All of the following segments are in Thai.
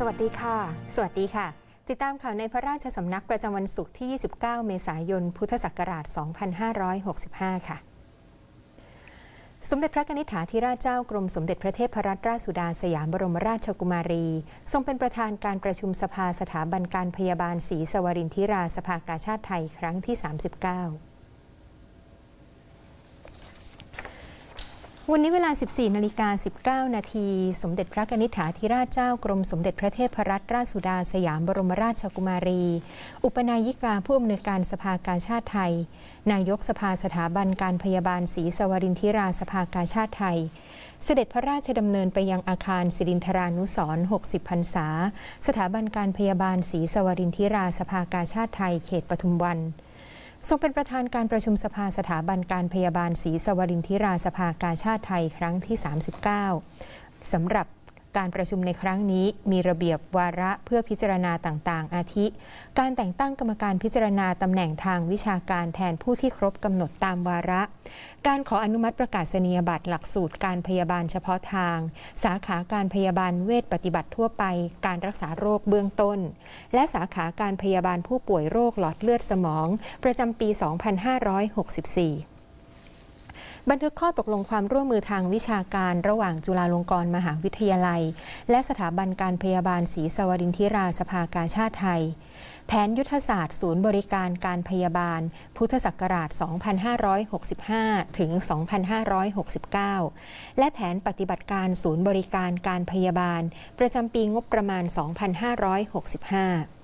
สวัสดีค่ะ สวัสดีค่ะ ติดตามข่าวในพระราชสำนักประจำวันศุกร์ที่ 29 เมษายน พุทธศักราช 2565 ค่ะ สมเด็จพระนิษฐาธิราชเจ้ากรมสมเด็จพระเทพรัตนราชสุดาสยามบรมราชกุมารี ทรงเป็นประธานการประชุมสภาสถาบันการพยาบาลศรีสวรินทิราสภากาชาติไทยครั้งที่ 39 วันนี้เวลา 14นาฬิกา19 นาที สมเด็จพระนิษฐาธิราชเจ้ากรมสมเด็จพระเทพรัตนราชสุดาสยามบรมราชกุมารี อุปนายิกาผู้อำนวยการสภากาชาติไทย นายกสภาสถาบันการพยาบาลศรีสวรินทิราสภากาชาติไทย เสด็จพระราชดำเนินไปยังอาคารสิรินทรานุสรณ์60พรรษา สถาบันการพยาบาลศรีสวรินทิราสภากาชาติไทย เขตปทุมวัน ทรงเป็นประธานการประชุมสภาสถาบันการพยาบาลศรีสวรินทิราสภากาชาติไทยครั้งที่ 39สำหรับ การประชุมในครั้งนี้มีระเบียบวาระเพื่อพิจารณาต่างๆ อาทิ การแต่งตั้งกรรมการพิจารณาตำแหน่งทางวิชาการแทนผู้ที่ครบกำหนดตามวาระ การขออนุมัติประกาศนียบัตรหลักสูตรการพยาบาลเฉพาะทาง สาขาการพยาบาลเวชปฏิบัติทั่วไป การรักษาโรคเบื้องต้น และสาขาการพยาบาลผู้ป่วยโรคหลอดเลือดสมอง ประจำปี 2564 บันทึกข้อตกลงความร่วมมือทางวิชาการระหว่างจุฬาลงกรณ์มหาวิทยาลัย และสถาบันการพยาบาลศรีสวรินทิราสภากาชาติไทย แผนยุทธศาสตร์ศูนย์บริการการพยาบาล พุทธศักราช 2565 ถึง 2569 และแผนปฏิบัติการศูนย์บริการการพยาบาล ประจำปีงบประมาณ 2565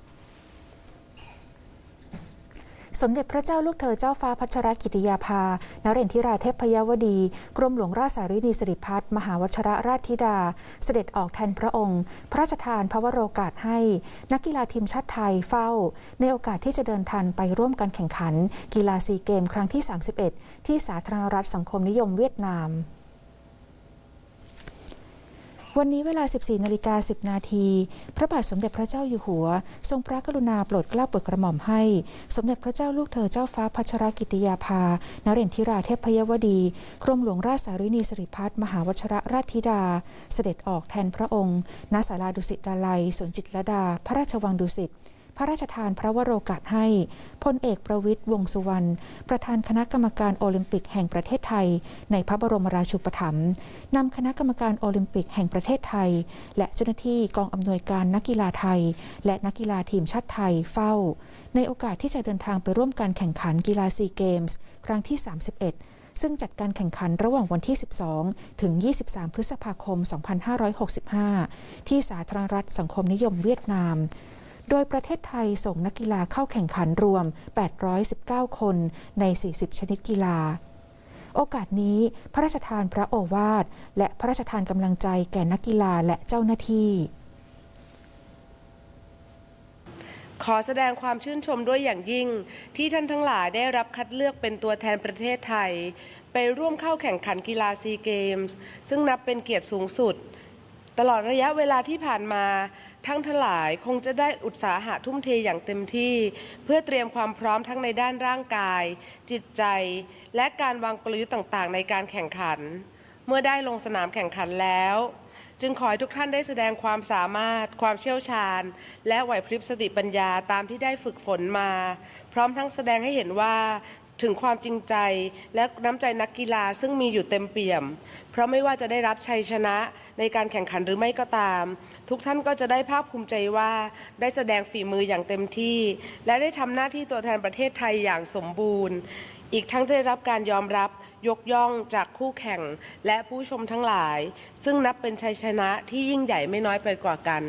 สมเด็จพระเจ้าลูกเธอเจ้าฟ้าพัชรกิติยาภานเรนทิราเทพยวดี กรมหลวงราชสารีนีสิริพัฒน์มหาวชรราชธิดา เสด็จออกแทนพระองค์ พระราชทานพระวโรกาสให้ นักกีฬาทีมชาติไทยเฝ้า ในโอกาสที่จะเดินทางไปร่วมการแข่งขัน กีฬาซีเกม ครั้งที่ 31 ที่สาธารณรัฐสังคมนิยมเวียดนาม วันนี้เวลา 14นาฬิกา10 นาที พระบาทสมเด็จพระเจ้าอยู่หัว ทรงพระกรุณาโปรดเกล้าโปรดกระหม่อมให้ สมเด็จพระเจ้าลูกเธอเจ้าฟ้าพัชรกิติยาภานเรนทิราเทพยวดี กรมหลวงราชสารีนีสิริพัฒน์มหาวชรราชธิดา เสด็จออกแทนพระองค์ณศาลาดุสิตดาลัยสวนจิตรลดา พระราชวังดุสิต พระราชทานพระวโรกาสให้พลเอกประวิตรวงสุวรรณ ประธานคณะกรรมการโอลิมปิกแห่งประเทศไทย ในพระบรมราชูปถัมภ์นำคณะกรรมการโอลิมปิกแห่งประเทศไทย และเจ้าหน้าที่กองอำนวยการนักกีฬาไทย และนักกีฬาทีมชาติไทยเฝ้า ในโอกาสที่จะเดินทางไปร่วมการแข่งขันกีฬาซีเกมส์ครั้งที่ 31ซึ่งจัดการแข่งขันระหว่างวันที่ 12 ถึง 23 พฤษภาคม 2565 ที่สาธารณรัฐสังคมนิยมเวียดนาม โดยประเทศไทยส่งนักกีฬาเข้าแข่งขันรวม 819 คนใน 40 ชนิดกีฬา โอกาสนี้พระราชทานพระโอวาท และพระราชทานกำลังใจแก่นักกีฬาและเจ้าหน้าที่ขอแสดงความชื่นชมด้วยอย่างยิ่ง ที่ท่านทั้งหลายได้รับคัดเลือกเป็นตัวแทนประเทศไทย ไปร่วมเข้าแข่งขันกีฬาซีเกมส์ซึ่งนับเป็นเกียรติสูงสุด ตลอดระยะเวลาที่ผ่านมาทั้งทลายคงจะได้อุตสาหะทุ่มเทอย่างเต็มที่ เพื่อเตรียมความพร้อมทั้งในด้านร่างกาย จิตใจ และการวางกลยุทธ์ต่างๆ ในการแข่งขัน เมื่อได้ลงสนามแข่งขันแล้ว จึงขอให้ทุกท่านได้แสดงความสามารถ ความเชี่ยวชาญ และไหวพริบสติปัญญาตามที่ได้ฝึกฝนมา พร้อมทั้งแสดงให้เห็นว่า ถึงความจริงใจและน้ำใจนักกีฬาซึ่งมีอยู่เต็มเปี่ยม เพราะไม่ว่าจะได้รับชัยชนะในการแข่งขันหรือไม่ก็ตาม ทุกท่านก็จะได้ภาคภูมิใจว่าได้แสดงฝีมืออย่างเต็มที่ และได้ทำหน้าที่ตัวแทนประเทศไทยอย่างสมบูรณ์ อีกทั้งจะได้รับการยอมรับยกย่องจากคู่แข่งและผู้ชมทั้งหลาย ซึ่งนับเป็นชัยชนะที่ยิ่งใหญ่ไม่น้อยไปกว่ากัน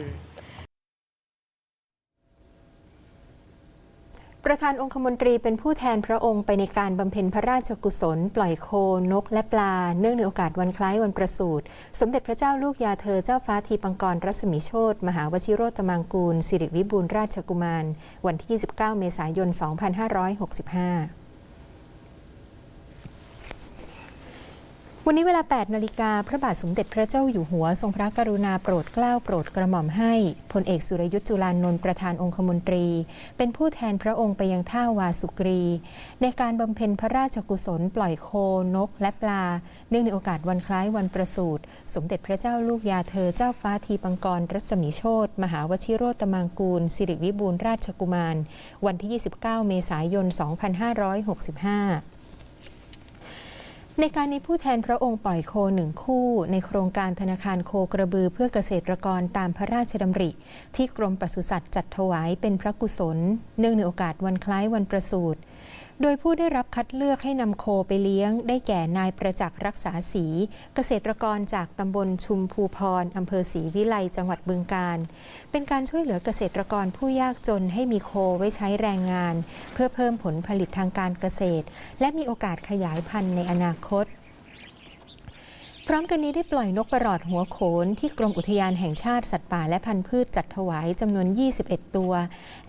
ประธานองคมนตรีเป็นผู้แทนพระองค์ไปในการบำเพ็ญพระราชกุศล ปล่อยโคนก และปลา เนื่องในโอกาสวันคล้ายวันประสูติ สมเด็จพระเจ้าลูกยาเธอเจ้าฟ้าทีปังกรรัศมีโชตมหาวชิโรตมังกูล สิริวิบูลราชกุมาร วันที่ 29 เมษายน 2565 วันนี้เวลา 8 นาฬิกาพระบาทสมเด็จพระเจ้าอยู่หัว ทรงพระกรุณาโปรดเกล้าโปรดกระหม่อมให้พลเอกสุรยุทธ์จุลานนท์ประธานองคมนตรี เป็นผู้แทนพระองค์ไปยังท่าวาสุกรี ในการบำเพ็ญพระราชกุศลปล่อยโคนกและปลา เนื่องในโอกาสวันคล้ายวันประสูติสมเด็จพระเจ้าลูกยาเธอเจ้าฟ้าทีปังกรรัศมีโชตมหาวชิโรตมังกูล สิริวิบูลราชกุมาร วันที่ 29 เมษายน 2565 ในการนี้ผู้แทนพระองค์ปล่อยโคหนึ่งคู่ ในโครงการธนาคารโคกระบือเพื่อเกษตรกรตามพระราชดำริ ที่กรมปศุสัตว์จัดถวายเป็นพระกุศล เนื่องในโอกาสวันคล้ายวันประสูติ โดยผู้ได้รับคัดเลือกให้นำโคไปเลี้ยง ได้แก่นายประจักษ์รักษาศรีเกษตรกรจากตำบลชุมภูพรอำเภอศรีวิไลจังหวัดบึงกาฬเป็นการช่วยเหลือเกษตรกรผู้ยากจนให้มีโคไว้ใช้แรงงาน เพื่อเพิ่มผลผลิตทางการเกษตร และมีโอกาสขยายพันธุ์ในอนาคต พร้อมกันนี้ได้ปล่อยนกประหลอดหัวโขนที่กรมอุทยานแห่งชาติสัตว์ป่าและพันธุ์พืชจัดถวายจำนวน 21 ตัว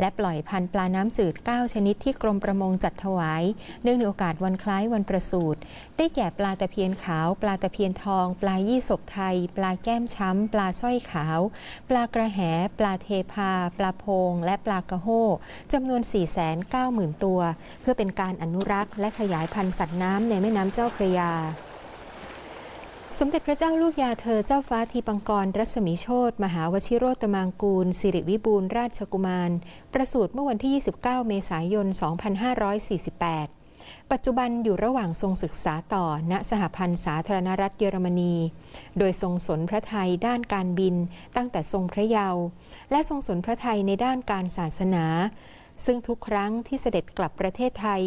และปล่อยพันธุ์ปลาน้ำจืด 9 ชนิดที่กรมประมงจัดถวาย เนื่องในโอกาสวันคล้ายวันประสูติได้แก่ปลาตะเพียนขาว ปลาตะเพียนทอง ปลายี่สกไทย ปลาแก้มช้ำ ปลาสร้อยขาว ปลากระแห ปลาเทพา ปลาโพง และปลากระโหจำนวน 490,000 ตัว เพื่อเป็นการอนุรักษ์ และขยายพันธุ์สัตว์น้ำในแม่น้ำเจ้าพระยา สมเด็จพระเจ้าลูกยาเธอเจ้าฟ้าทีปังกร รัศมีโชตมหาวชิโรตมางกูล สิริวิบูลราชกุมาร ประสูติเมื่อวันที่ 29 เมษายน 2548 ปัจจุบันอยู่ระหว่างทรงศึกษาต่อ ณสหพันธ์สาธารณรัฐเยอรมนี โดยทรงสนพระไทยด้านการบินตั้งแต่ทรงพระเยาว์และทรงสนพระไทยในด้านการศาสนา ซึ่งทุกครั้งที่เสด็จกลับประเทศไทย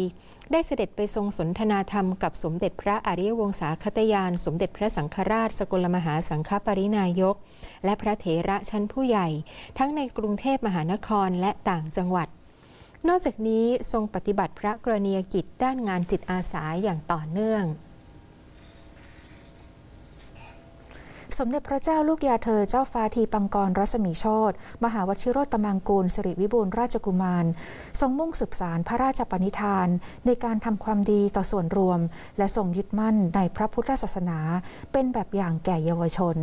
ได้เสด็จไปทรงสนทนาธรรมกับสมเด็จพระอริยวงศาคตยาน สมเด็จพระสังฆราช สกลมหาสังฆปรินายก และพระเถระชั้นผู้ใหญ่ ทั้งในกรุงเทพมหานครและต่างจังหวัด นอกจากนี้ทรงปฏิบัติพระกรณียกิจด้านงานจิตอาสาอย่างต่อเนื่อง สมเด็จพระเจ้าลูกยาเธอเจ้าฟ้าทีปังกรรัศมีโชตมหาวชิโรตมังกูลสิริวิบูลราชกุมาร ทรงมุ่งสืบสารพระราชปณิธาน ในการทำความดีต่อส่วนรวม และทรงยึดมั่นในพระพุทธศาสนา เป็นแบบอย่างแก่เยาวชน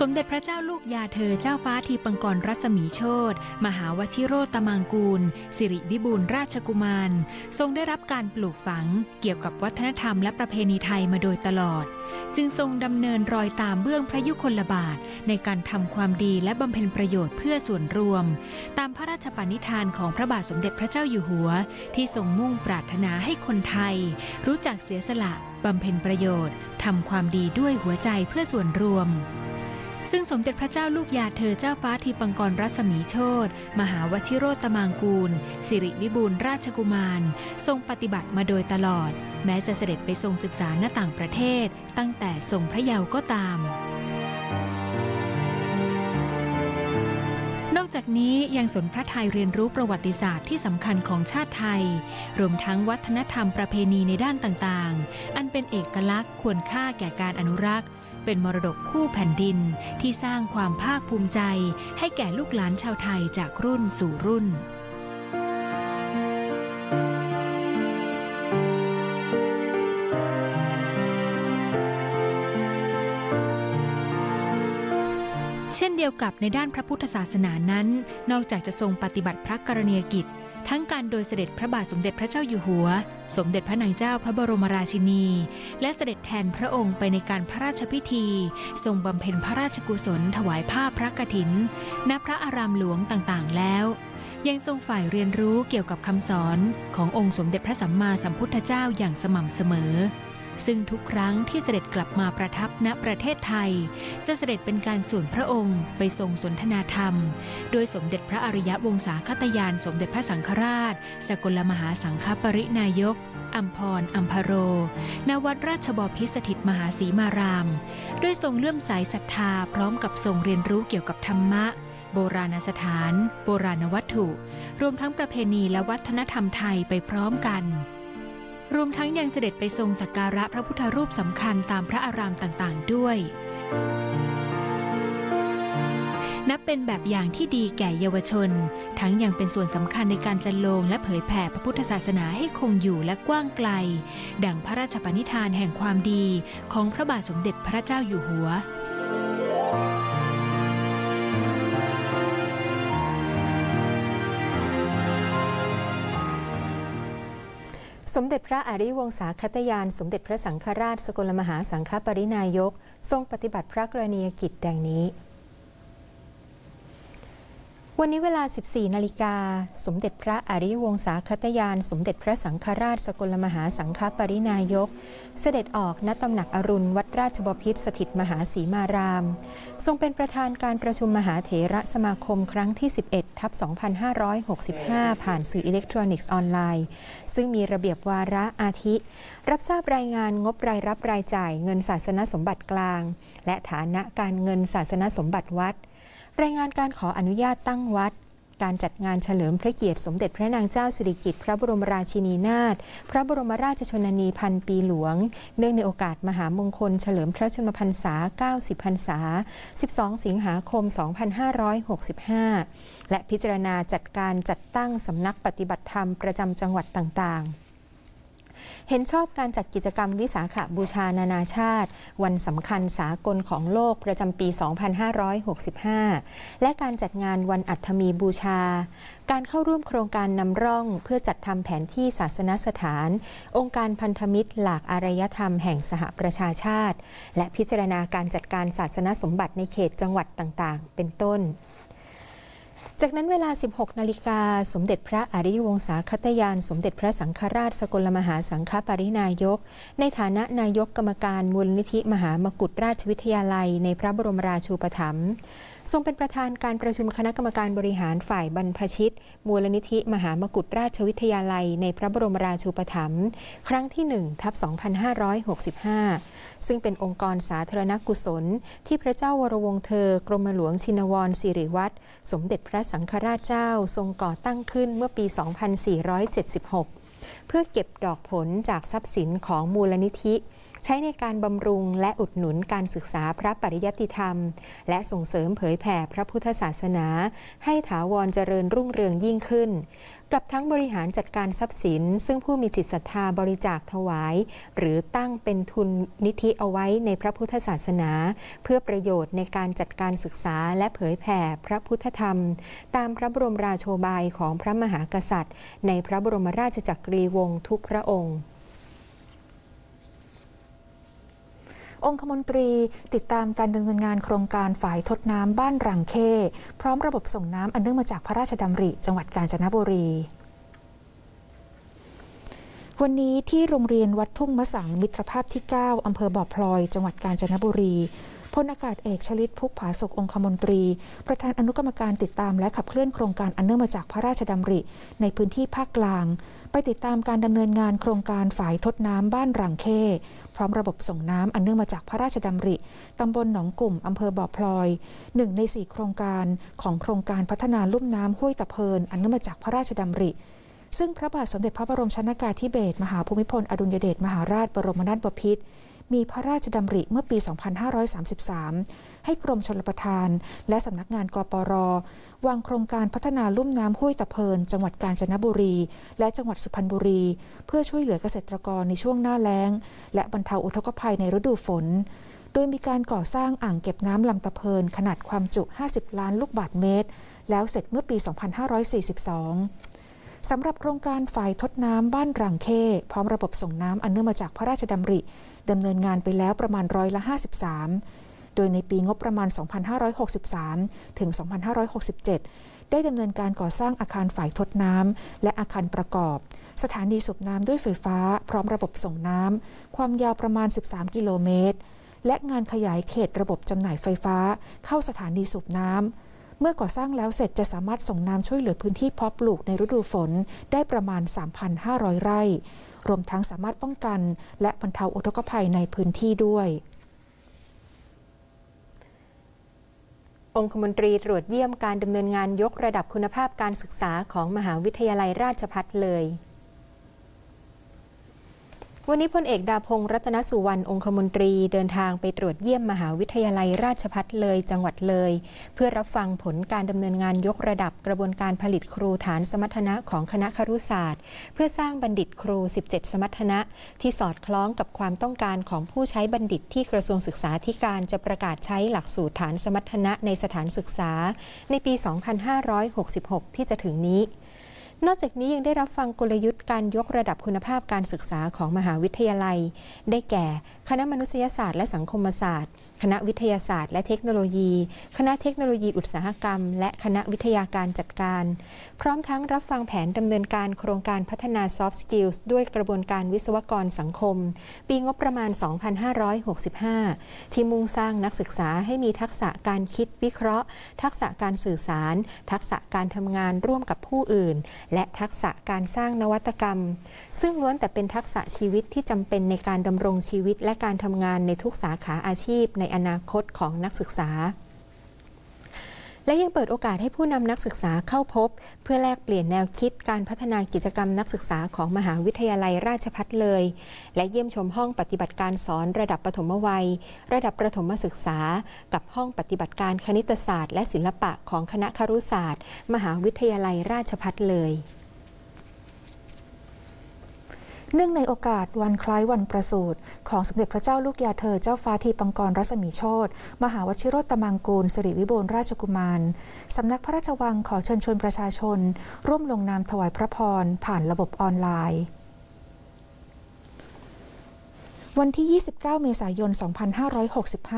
สมเด็จพระเจ้าลูกยาเธอเจ้าฟ้าทีปังกรรัศมีโชตมหาวชิโรตมังกูล สิริวิบูลราชกุมาร ทรงได้รับการปลูกฝังเกี่ยวกับวัฒนธรรมและประเพณีไทยมาโดยตลอด จึงทรงดำเนินรอยตามเบื้องพระยุคลบาท ในการทำความดีและบำเพ็ญประโยชน์เพื่อส่วนรวม ตามพระราชปณิธานของพระบาทสมเด็จพระเจ้าอยู่หัว ที่ทรงมุ่งปรารถนาให้คนไทย รู้จักเสียสละบำเพ็ญประโยชน์ทำความดีด้วยหัวใจเพื่อส่วนรวม ซึ่งสมเด็จพระเจ้าลูกยาเธอเจ้าฟ้าทีปังกรรัศมีโชตมหาวชิโรตมางกูล สิริวิบูลราชกุมาร ทรงปฏิบัติมาโดยตลอด แม้จะเสด็จไปทรงศึกษาณต่างประเทศ ตั้งแต่ทรงพระเยาว์ก็ตามนอกจากนี้ยังสนพระไทยเรียนรู้ประวัติศาสตร์ที่สำคัญของชาติไทย รวมทั้งวัฒนธรรมประเพณีในด้านต่างๆ อันเป็นเอกลักษณ์ควรค่าแก่การอนุรักษ์ เป็นมรดกคู่แผ่นดินที่สร้างความภาคภูมิใจ ให้แก่ลูกหลานชาวไทยจากรุ่นสู่รุ่นเช่นเดียวกับในด้านพระพุทธศาสนานั้น นอกจากจะทรงปฏิบัติพระกรณียกิจ ทั้งการโดยเสด็จพระบาทสมเด็จพระเจ้าอยู่หัว สมเด็จพระนางเจ้าพระบรมราชินี และเสด็จแทนพระองค์ไปในการพระราชพิธี ทรงบำเพ็ญพระราชกุศลถวายผ้าพระกฐิน ณ พระอารามหลวงต่างๆ แล้ว ยังทรงฝ่ายเรียนรู้เกี่ยวกับคำสอนขององค์สมเด็จพระสัมมาสัมพุทธเจ้าอย่างสม่ำเสมอ ซึ่งทุกครั้งที่เสด็จกลับมาประทับณประเทศไทย จะเสด็จเป็นการส่วนพระองค์ไปทรงสนทนาธรรม โดยสมเด็จพระอริยวงศาคตยานสมเด็จพระสังฆราช สกลมหาสังฆปรินายกอัมพรอัมพโร ณ วัดราชบพิสถิตมหาสีมาราม ด้วยทรงเลื่อมใสศรัทธาพร้อมกับทรงเรียนรู้เกี่ยวกับธรรมะ โบราณสถาน โบราณวัตถุ รวมทั้งประเพณีและวัฒนธรรมไทยไปพร้อมกัน รวมทั้งยังเสด็จไปทรงสักการะพระพุทธรูปสำคัญตามพระอารามต่างๆ ด้วย นับเป็นแบบอย่างที่ดีแก่เยาวชน ทั้งยังเป็นส่วนสำคัญในการจันลงและเผยแผ่พระพุทธศาสนาให้คงอยู่และกว้างไกล ดังพระราชปณิธานแห่งความดีของพระบาทสมเด็จพระเจ้าอยู่หัว สมเด็จพระอริวงศาคตยาน สมเด็จพระสังฆราช สกลมหาสังฆปรินายก ทรงปฏิบัติพระกรณียกิจดังนี้ วันนี้เวลา 14 นาฬิกา สมเด็จพระอริยวงศาคตยาน สมเด็จพระสังฆราชสกลมหาสังฆปรินายก เสด็จออกณตำหนักอรุณ วัดราชบพิตรสถิตมหาสีมาราม ทรงเป็นประธานการประชุมมหาเถระสมาคมครั้งที่ 11 ทับ 2565 ผ่านสื่ออิเล็กทรอนิกส์ออนไลน์ ซึ่งมีระเบียบวาระอาทิ รับทราบรายงานงบรายรับรายจ่ายเงินศาสนสมบัติกลาง และฐานะการเงินศาสนสมบัติวัด รายงานการขออนุญาตตั้งวัด การจัดงานเฉลิมพระเกียรติสมเด็จพระนางเจ้าสิริกิติ์พระบรมราชินีนาถพระบรมราชชนนีพันปีหลวง เนื่องในโอกาสมหามงคล เฉลิมพระชนมพรรษา 90 พรรษา 12 สิงหาคม 2565 และพิจารณาจัดการจัดตั้งสำนักปฏิบัติธรรมประจำจังหวัดต่างๆ เห็นชอบการจัดกิจกรรมวิสาขบูชานานาชาติ วันสำคัญสากลของโลกประจำปี 2565 และการจัดงานวันอัฐมีบูชา การเข้าร่วมโครงการนำร่องเพื่อจัดทำแผนที่ศาสนสถาน องค์การพันธมิตร หลากอารยธรรมแห่งสหประชาชาติ และพิจารณาการจัดการศาสนสมบัติในเขตจังหวัดต่างๆ เป็นต้น จากนั้นเวลา 16 นาฬิกา สมเด็จพระอริยวงศาคตยาน สมเด็จพระสังฆราชสกลมหาสังฆปรินายก ในฐานะนายกกรรมการมูลนิธิมหามกุฏราชวิทยาลัย ในพระบรมราชูปถัมภ์ ทรงเป็นประธานการประชุมคณะกรรมการบริหารฝ่ายบรรพชิต มูลนิธิมหามกุฏราชวิทยาลัย ในพระบรมราชูปถัมภ์ครั้งที่1ทับ2565 ซึ่งเป็นองค์กรสาธารณกุศล ที่พระเจ้าวรวงเธอ กรมหลวงชินวรสิริวัตรสมเด็จพระสังฆราชเจ้าทรงก่อตั้งขึ้นเมื่อปี 2476 เพื่อเก็บดอกผลจากทรัพย์สินของมูลนิธิ ใช้ในการบำรุงและอุดหนุนการศึกษาพระปริยัติธรรม และส่งเสริมเผยแผ่พระพุทธศาสนา ให้ถาวรเจริญรุ่งเรืองยิ่งขึ้น กับทั้งบริหารจัดการทรัพย์สิน ซึ่งผู้มีจิตศรัทธาบริจาคถวาย หรือตั้งเป็นทุนนิธิเอาไว้ในพระพุทธศาสนา เพื่อประโยชน์ในการจัดการศึกษาและเผยแผ่พระพุทธธรรม ตามพระบรมราโชบายของพระมหากษัตริย์ ในพระบรมราชจักรีวงศ์ทุกพระองค์ องคมนตรีติดตามการดำเนินงานโครงการฝ่ายทดน้ำบ้านรังเข้พร้อมระบบส่งน้ำอันเนื่องมาจากพระราชดำริจังหวัดกาญจนบุรีวันนี้ที่โรงเรียนวัดทุ่งมะสังมิตรภาพที่ 9 อำเภอบ่อพลอย จังหวัดกาญจนบุรีพลอากาศเอกชลิตพุกผาสุของคมนตรี ประธานอนุกรรมการติดตามและขับเคลื่อนโครงการอันเนื่องมาจากพระราชดำริ ในพื้นที่ภาคกลาง ไปติดตามการดำเนินงานโครงการฝ่ายทดน้ำบ้านรังเข้พร้อมระบบส่งน้ำอันเนื่องมาจากพระราชดำริตำบลหนองกลุ่มอำเภอบ่อพลอยหนึ่งในสี่โครงการของโครงการพัฒนาลุ่มน้ำห้วยตะเพินอันเนื่องมาจากพระราชดำริซึ่งพระบาทสมเด็จพระบรมชนากาธิเบศรมหาภูมิพลอดุลยเดชมหาราชบรมนาถบพิตร มีพระราชดำริเมื่อปี 2533 ให้กรมชลประทาน และสำนักงานกปร วางโครงการพัฒนาลุ่มน้ำห้วยตะเพิน จังหวัดกาญจนบุรี และจังหวัดสุพรรณบุรี เพื่อช่วยเหลือเกษตรกรในช่วงหน้าแล้ง และบรรเทาอุทกภัยในฤดูฝนโดยมีการก่อสร้างอ่างเก็บน้ำลำตะเพินขนาดความจุ 50 ล้านลูกบาศก์เมตร แล้วเสร็จเมื่อปี 2542 สำหรับโครงการฝ่ายทดน้ำบ้านรังเข้พร้อมระบบส่งน้ำอันเนื่องมาจากพระราชดำริดำเนินงานไปแล้วประมาณร้อยละ 53 โดยในปีงบประมาณ 2563 ถึง 2567 ได้ดำเนินการก่อสร้างอาคารฝ่ายทดน้ำและอาคารประกอบ สถานีสูบน้ำด้วยไฟฟ้า พร้อมระบบส่งน้ำความยาวประมาณ 13 กิโลเมตรและงานขยายเขตระบบจำหน่ายไฟฟ้า เข้าสถานีสูบน้ำ มื่อก่อสร้างแล้วเสร็จจะสามารถส่งน้ำช่วยเหลือพื้นที่เพาะปลูกในฤดูฝนได้ประมาณ 3,500 ไร่ รวมทั้งสามารถป้องกัน และบรรเทาอุทกภัยในพื้นที่ด้วยองคมนตรีตรวจเยี่ยมการดำเนินงานยกระดับคุณภาพการศึกษาของมหาวิทยาลัยราชพัฒเลย วันนี้พลเอกดาพงศ์รัตนสุวรรณองคมนตรีเดินทางไปตรวจเยี่ยมมหาวิทยาลัยราชภัฏเลยจังหวัดเลย เพื่อรับฟังผลการดำเนินงานยกระดับกระบวนการผลิตครูฐานสมรรถนะของคณะครุศาสตร์ เพื่อสร้างบัณฑิตครู 17 สมรรถนะ ที่สอดคล้องกับความต้องการของผู้ใช้บัณฑิตที่กระทรวงศึกษาธิการจะประกาศใช้หลักสูตรฐานสมรรถนะในสถานศึกษา ในปี 2566 ที่จะถึงนี้ นอกจากนี้ยังได้รับฟังกลยุทธ์การยกระดับคุณภาพการศึกษาของมหาวิทยาลัย ได้แก่ คณะมนุษยศาสตร์และสังคมศาสตร์คณะวิทยาศาสตร์และเทคโนโลยี คณะเทคโนโลยีอุตสาหกรรม และคณะวิทยาการจัดการ พร้อมทั้งรับฟังแผนดำเนินการโครงการพัฒนา soft skills ด้วยกระบวนการวิศวกรสังคม ปีงบประมาณ 2565 ที่มุ่งสร้างนักศึกษาให้มีทักษะการคิดวิเคราะห์ ทักษะการสื่อสาร ทักษะการทำงานร่วมกับผู้อื่น และทักษะการสร้างนวัตกรรม ซึ่งล้วนแต่เป็นทักษะชีวิตที่จำเป็นในการดำรงชีวิตและการทำงานในทุกสาขาอาชีพในในอนาคตของนักศึกษา และยังเปิดโอกาสให้ผู้นำนักศึกษาเข้าพบ เพื่อแลกเปลี่ยนแนวคิดการพัฒนากิจกรรมนักศึกษาของมหาวิทยาลัยราชภัฏเลย และเยี่ยมชมห้องปฏิบัติการสอนระดับปฐมวัย ระดับประถมศึกษา กับห้องปฏิบัติการคณิตศาสตร์ และศิลปะของคณะครุศาสตร์ มหาวิทยาลัยราชภัฏเลย เนื่องในโอกาสวันคล้ายวันประสูติของสมเด็จพระเจ้าลูกยาเธอเจ้าฟ้าทีปังกรรัศมีโชตมหาวชิโรตมังกูลสิริวิบูลราชกุมาร สำนักพระราชวังขอเชิญชวนประชาชน ร่วมลงนามถวายพระพรผ่านระบบออนไลน์ วันที่ 29 เมษายน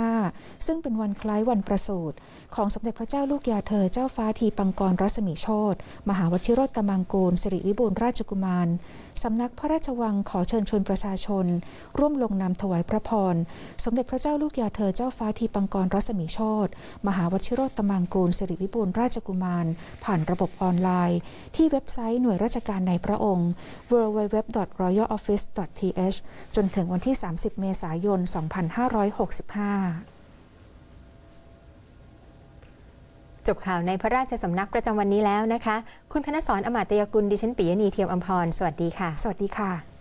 2565 ซึ่งเป็นวันคล้ายวันประสูติของสมเด็จพระเจ้าลูกยาเธอเจ้าฟ้าทีปังกรรัศมีโชตมหาวชิโรตมังกูลสิริวิบูลราชกุมาร สำนักพระราชวังขอเชิญชวนประชาชน ร่วมลงนามถวายพระพร สมเด็จพระเจ้าลูกยาเธอเจ้าฟ้าทีปังกรรัศมีโชตมหาวชิโรตมังกูลสิริวิบูลราชกุมาร ผ่านระบบออนไลน์ ที่เว็บไซต์หน่วยราชการในพระองค์ www.royaloffice.th จนถึงวันที่30 เมษายน 2565จบข่าวในพระราชสำนักประจำวันนี้แล้วนะคะ คุณธนสรอมาตยกุล ดิฉันปิยณีเทียมอมพร สวัสดีค่ะ สวัสดีค่ะ